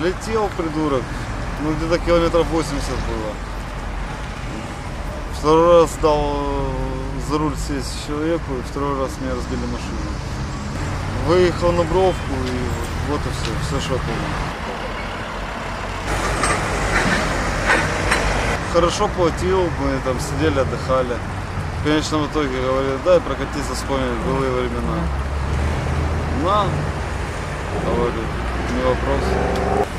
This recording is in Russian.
Летел, придурок. Ну, где-то километров 80 было. Второй раз дал э, за руль сесть человеку, и второй раз мне разбили машину. Выехал на бровку, и вот и все, все, что я помню. Хорошо платил, мы там сидели, отдыхали. В конечном итоге говорили, дай прокатиться, вспомнить былые времена. На, говорю, не вопрос.